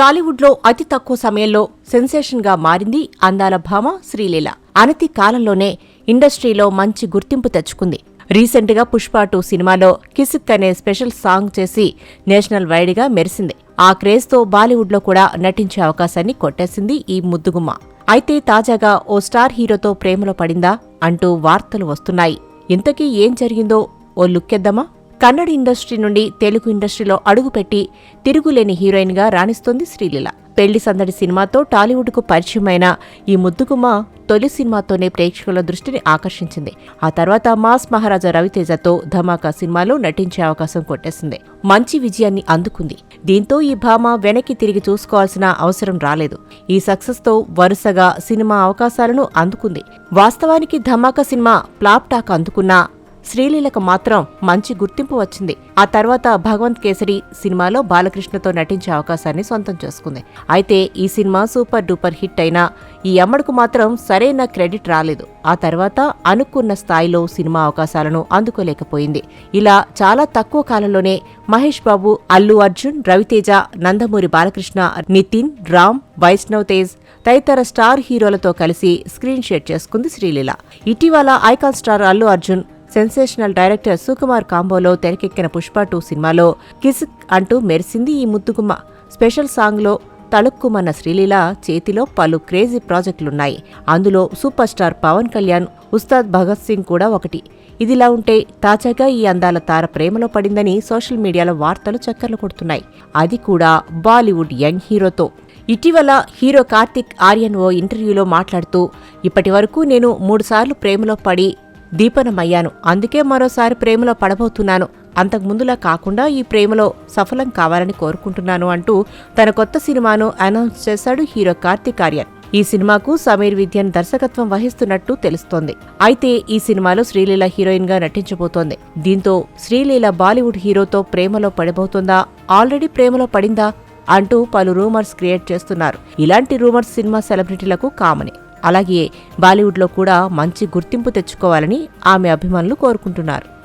టాలీవుడ్లో అతి తక్కువ సమయంలో సెన్సేషన్గా మారింది అందాల భామ శ్రీలీల. అనతి కాలంలోనే ఇండస్ట్రీలో మంచి గుర్తింపు తెచ్చుకుంది. రీసెంట్గా పుష్ప టూ సినిమాలో కిసిక్ అనే స్పెషల్ సాంగ్ చేసి నేషనల్ వైడ్గా మెరిసింది. ఆ క్రేజ్తో బాలీవుడ్లో కూడా నటించే అవకాశాన్ని కొట్టేసింది ఈ ముద్దుగుమ్మ. అయితే తాజాగా ఓ స్టార్ హీరోతో ప్రేమలో పడిందా అంటూ వార్తలు వస్తున్నాయి. ఇంతకీ ఏం జరిగిందో ఓ లుక్కెద్దామా? కన్నడ ఇండస్ట్రీ నుండి తెలుగు ఇండస్ట్రీలో అడుగుపెట్టి తిరుగులేని హీరోయిన్గా రాణిస్తోంది శ్రీలీల. పెళ్ళి సందడి సినిమాతో టాలీవుడ్కు పరిచయమైన ఈ ముద్దుగుమ్మ తొలి సినిమాతోనే ప్రేక్షకుల దృష్టిని ఆకర్షించింది. ఆ తర్వాత మాస్ మహారాజా రవితేజతో ధమాకా సినిమాలో నటించే అవకాశం కొట్టేసింది. మంచి విజయాన్ని అందుకుంది. దీంతో ఈ భామ వెనక్కి తిరిగి చూసుకోవాల్సిన అవసరం రాలేదు. ఈ సక్సెస్తో వరుసగా సినిమా అవకాశాలను అందుకుంది. వాస్తవానికి ధమాకా సినిమా ప్లాప్ టాక్ అందుకున్నా శ్రీలీలకు మాత్రం మంచి గుర్తింపు వచ్చింది. ఆ తర్వాత భగవంత్ కేసరి సినిమాలో బాలకృష్ణతో నటించే అవకాశాన్ని సొంతం చేసుకుంది. అయితే ఈ సినిమా సూపర్ డూపర్ హిట్ అయినా ఈ అమ్మడుకు మాత్రం సరైన క్రెడిట్ రాలేదు. ఆ తర్వాత అనుకున్న స్థాయిలో సినిమా అవకాశాలను అందుకోలేకపోయింది. ఇలా చాలా తక్కువ కాలంలోనే మహేష్ బాబు అల్లు అర్జున్ రవితేజ నందమూరి బాలకృష్ణ నితిన్ రామ్ వైష్ణవ్ తేజ్ తదితర స్టార్ హీరోలతో కలిసి స్క్రీన్ షేర్ చేసుకుంది శ్రీలీల. ఇటీవల icon star Allu Arjun sensational director Sukumar కాంబోలో తెరకెక్కిన పుష్ప టూ సినిమాలో కిసిక్ అంటూ మెరిసింది ఈ ముద్దుగుమ్మ. స్పెషల్ సాంగ్లో తళుక్కుమన్న శ్రీలీల చేతిలో పలు క్రేజీ ప్రాజెక్టులున్నాయి. అందులో సూపర్ స్టార్ పవన్ కళ్యాణ్ ఉస్తాద్ భగత్ సింగ్ కూడా ఒకటి. ఇదిలా ఉంటే తాజాగా ఈ అందాల తార ప్రేమలో పడిందని సోషల్ మీడియాలో వార్తలు చక్కర్లు కొడుతున్నాయి. అది కూడా బాలీవుడ్ యంగ్ హీరోతో. ఇటీవల హీరో కార్తిక్ ఆర్యన్ ఓ ఇంటర్వ్యూలో మాట్లాడుతూ ఇప్పటి వరకు నేను మూడుసార్లు ప్రేమలో పడి దీపనమయ్యాను. అందుకే మరోసారి ప్రేమలో పడబోతున్నాను. అంతకుముందులా కాకుండా ఈ ప్రేమలో సఫలం కావాలని కోరుకుంటున్నాను అంటూ తన కొత్త సినిమాను అనౌన్స్ చేశాడు హీరో కార్తిక్ ఆర్యన్. ఈ సినిమాకు సమీర్ విద్యన్ దర్శకత్వం వహిస్తున్నట్టు తెలుస్తోంది. అయితే ఈ సినిమాలో శ్రీలీల హీరోయిన్గా నటించబోతోంది. దీంతో శ్రీలీల బాలీవుడ్ హీరోతో ప్రేమలో పడిపోతుందా ఆల్రెడీ ప్రేమలో పడిందా? అంటూ పలు రూమర్స్ క్రియేట్ చేస్తున్నారు. ఇలాంటి రూమర్స్ సినిమా సెలబ్రిటీలకు కామనే. అలాగే బాలీవుడ్లో కూడా మంచి గుర్తింపు తెచ్చుకోవాలని ఆమె అభిమానులు కోరుకుంటున్నారు.